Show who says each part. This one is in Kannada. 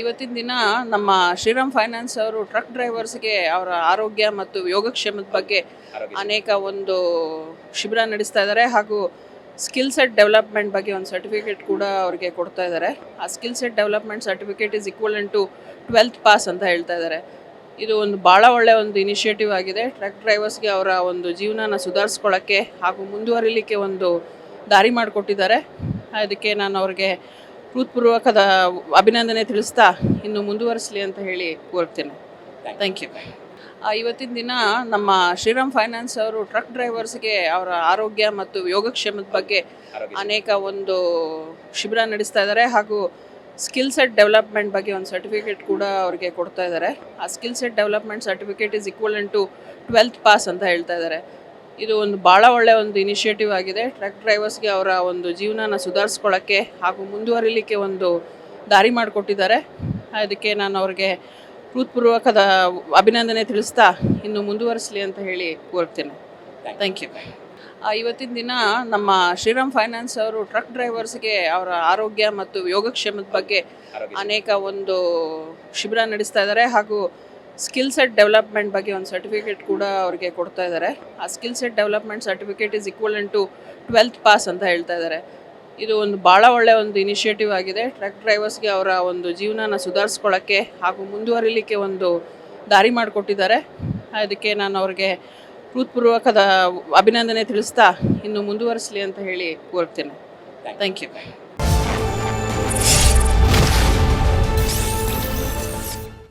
Speaker 1: ಇವತ್ತಿನ ದಿನ ನಮ್ಮ ಶ್ರೀರಾಮ್ ಫೈನಾನ್ಸ್ ಅವರು ಟ್ರಕ್ ಡ್ರೈವರ್ಸ್ಗೆ ಅವರ ಆರೋಗ್ಯ ಮತ್ತು ಯೋಗಕ್ಷೇಮದ ಬಗ್ಗೆ ಅನೇಕ ಒಂದು ಶಿಬಿರ ನಡೆಸ್ತಾ ಇದ್ದಾರೆ ಹಾಗೂ ಸ್ಕಿಲ್ ಸೆಟ್ ಡೆವಲಪ್ಮೆಂಟ್ ಬಗ್ಗೆ ಒಂದು ಸರ್ಟಿಫಿಕೇಟ್ ಕೂಡ ಅವ್ರಿಗೆ ಕೊಡ್ತಾ ಇದ್ದಾರೆ. ಆ skill set development certificate is equivalent to twelfth pass ಅಂತ ಹೇಳ್ತಾ ಇದ್ದಾರೆ. ಇದು ಒಂದು ಭಾಳ ಒಳ್ಳೆಯ ಒಂದು ಇನಿಷಿಯೇಟಿವ್ ಆಗಿದೆ. ಟ್ರಕ್ ಡ್ರೈವರ್ಸ್ಗೆ ಅವರ ಒಂದು ಜೀವನನ ಸುಧಾರಿಸ್ಕೊಳ್ಳೋಕ್ಕೆ ಹಾಗೂ ಮುಂದುವರಿಲಿಕ್ಕೆ ಒಂದು ದಾರಿ ಮಾಡಿಕೊಟ್ಟಿದ್ದಾರೆ. ಅದಕ್ಕೆ ನಾನು ಅವ್ರಿಗೆ ಹೃತ್ಪೂರ್ವಕದ ಅಭಿನಂದನೆ ತಿಳಿಸ್ತಾ ಇನ್ನು ಮುಂದುವರಿಸಲಿ ಅಂತ ಹೇಳಿ ಕೋರ್ತೇನೆ ಥ್ಯಾಂಕ್ ಯು ಇವತ್ತಿನ ದಿನ ನಮ್ಮ ಶ್ರೀರಾಮ್ ಫೈನಾನ್ಸ್ ಅವರು ಟ್ರಕ್ ಡ್ರೈವರ್ಸ್ಗೆ ಅವರ ಆರೋಗ್ಯ ಮತ್ತು ಯೋಗಕ್ಷೇಮದ ಬಗ್ಗೆ ಅನೇಕ ಒಂದು ಶಿಬಿರ ನಡೆಸ್ತಾ ಇದ್ದಾರೆ ಹಾಗೂ ಸ್ಕಿಲ್ ಸೆಟ್ ಡೆವಲಪ್ಮೆಂಟ್ ಬಗ್ಗೆ ಒಂದು ಸರ್ಟಿಫಿಕೇಟ್ ಕೂಡ ಅವರಿಗೆ ಕೊಡ್ತಾ ಇದ್ದಾರೆ. ಆ skill set development certificate is equal to twelfth pass ಅಂತ ಹೇಳ್ತಾ ಇದ್ದಾರೆ. ಇದು ಒಂದು ಭಾಳ ಒಳ್ಳೆಯ ಒಂದು ಇನಿಷಿಯೇಟಿವ್ ಆಗಿದೆ. ಟ್ರಕ್ ಡ್ರೈವರ್ಸ್ಗೆ ಅವರ ಒಂದು ಜೀವನನ ಸುಧಾರಿಸ್ಕೊಳ್ಳೋಕ್ಕೆ ಹಾಗೂ ಮುಂದುವರಿಲಿಕ್ಕೆ ಒಂದು ದಾರಿ ಮಾಡಿಕೊಟ್ಟಿದ್ದಾರೆ. ಅದಕ್ಕೆ ನಾನು ಅವ್ರಿಗೆ ಹೃತ್ಪೂರ್ವಕದ ಅಭಿನಂದನೆ ತಿಳಿಸ್ತಾ ಇನ್ನು ಮುಂದುವರಿಸಲಿ ಅಂತ ಹೇಳಿ ಕೋರ್ತೇನೆ ಥ್ಯಾಂಕ್ ಯು ಇವತ್ತಿನ ದಿನ ನಮ್ಮ ಶ್ರೀರಾಮ್ ಫೈನಾನ್ಸ್ ಅವರು ಟ್ರಕ್ ಡ್ರೈವರ್ಸ್ಗೆ ಅವರ ಆರೋಗ್ಯ ಮತ್ತು ಯೋಗಕ್ಷೇಮದ ಬಗ್ಗೆ ಅನೇಕ ಒಂದು ಶಿಬಿರ ನಡೆಸ್ತಾ ಇದ್ದಾರೆ ಹಾಗೂ ಸ್ಕಿಲ್ ಸೆಟ್ ಡೆವಲಪ್ಮೆಂಟ್ ಬಗ್ಗೆ ಒಂದು ಸರ್ಟಿಫಿಕೇಟ್ ಕೂಡ ಅವ್ರಿಗೆ ಕೊಡ್ತಾ ಇದ್ದಾರೆ ಆ skill set development certificate is equivalent to twelfth pass ಅಂತ ಹೇಳ್ತಾ ಇದ್ದಾರೆ ಇದು ಒಂದು ಭಾಳ ಒಳ್ಳೆಯ ಒಂದು ಇನಿಷಿಯೇಟಿವ್ ಆಗಿದೆ. ಟ್ರಕ್ ಡ್ರೈವರ್ಸ್ಗೆ ಅವರ ಒಂದು ಜೀವನನ ಸುಧಾರಿಸ್ಕೊಳ್ಳೋಕ್ಕೆ ಹಾಗೂ ಮುಂದುವರಿಲಿಕ್ಕೆ ಒಂದು ದಾರಿ ಮಾಡಿಕೊಟ್ಟಿದ್ದಾರೆ. ಅದಕ್ಕೆ ನಾನು ಅವ್ರಿಗೆ ಹೃತ್ಪೂರ್ವಕದ ಅಭಿನಂದನೆ ತಿಳಿಸ್ತಾ ಇನ್ನು ಮುಂದುವರಿಸಲಿ ಅಂತ ಹೇಳಿ ಕೋರ್ತೇನೆ ಥ್ಯಾಂಕ್ ಯು